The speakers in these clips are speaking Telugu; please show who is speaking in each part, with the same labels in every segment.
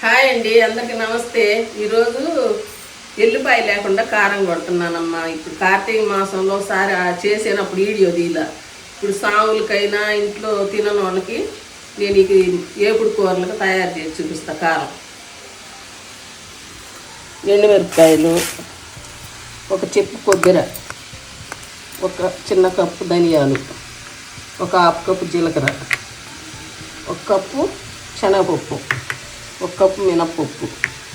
Speaker 1: హాయ్ అండి అందరికి నమస్తే. ఈరోజు ఎల్లిపాయ లేకుండా కారం కొడుతున్నానమ్మా. ఇప్పుడు కార్తీక మాసంలో ఒకసారి చేసేనప్పుడు చేసినప్పుడు వీడియో దీలా ఇప్పుడు సాములకైనా ఇంట్లో తినని వాళ్ళకి నేను ఇది ఏపుడు కూరలకు తయారు చేసి చూపిస్తా కారం. ఎండుమిరపకాయలు ఒక చెప్పు కొబ్బరి ఒక చిన్న కప్పు ధనియాలు ఒక హాఫ్ కప్పు జీలకర్ర ఒక కప్పు శనగపప్పు. ఒక కప్పు మినప్పప్పు.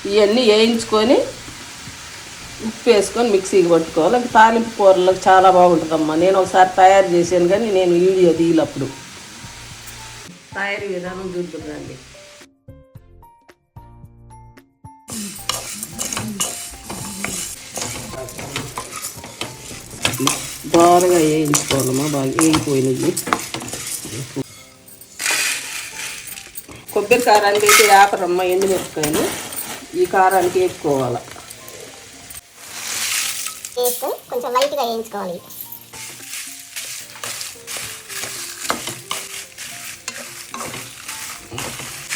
Speaker 1: ఇవన్నీ వేయించుకొని ఉప్పు వేసుకొని మిక్సీకి పట్టుకోవాలి. ఇంకా తాలింపు కూరలకు చాలా బాగుంటుందమ్మా. నేను ఒకసారి తయారు చేశాను కానీ నేను వీడియో తీయలప్పుడు. తయారీ విధానం చూద్దురండి బాగా వేయించుకోవాలమ్మా. బాగా వేగిపోయినవి. కొబ్బరి కారానికి అయితే ఆపరమ్మ ఎండుమిరపకాయలు. ఈ కారానికి వేసుకోవాలి.
Speaker 2: వేసుకొని కొంచెం లైట్గా వేయించుకోవాలి.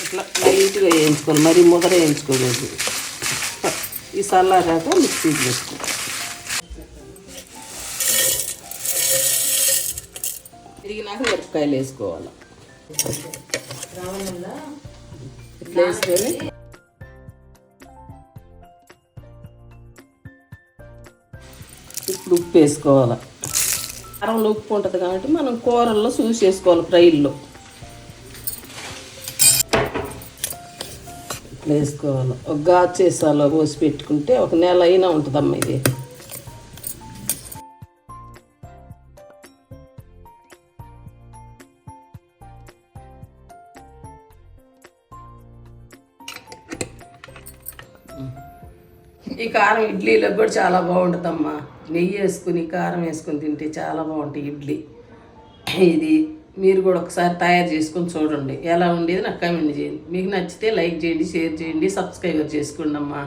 Speaker 1: ఇట్లా లైట్గా వేయించుకోవాలి. మరీ ముదర వేయించుకోలేదు ఈ చల్లారాక మిక్సీకి వేసుకో తిరిగినాక మిరపకాయలు వేసుకోవాలి. ఇట్లా వేసుకొని ఇప్పుడు ఉప్పు వేసుకోవాలి? కారంలో ఉప్పు ఉంటుంది కాబట్టి మనం కూరల్లో చూసి వేసుకోవాలి ఫ్రైల్లో. ఇట్లా వేసుకోవాలి? ఒక గాజు చేసాలో? పోసి పెట్టుకుంటే ఒక నెల అయినా ఉంటుందమ్మా ఇది. ఈ కారం ఇడ్లీలకు కూడా చాలా బాగుంటుందమ్మా. నెయ్యి వేసుకుని కారం వేసుకుని తింటే చాలా బాగుంటుంది ఇడ్లీ. ఇది మీరు కూడా ఒకసారి తయారు చేసుకొని చూడండి. ఎలా ఉండేది నాకు కమెంట్ చేయండి. మీకు నచ్చితే లైక్ చేయండి షేర్ చేయండి సబ్స్క్రైబర్ చేసుకోండి అమ్మా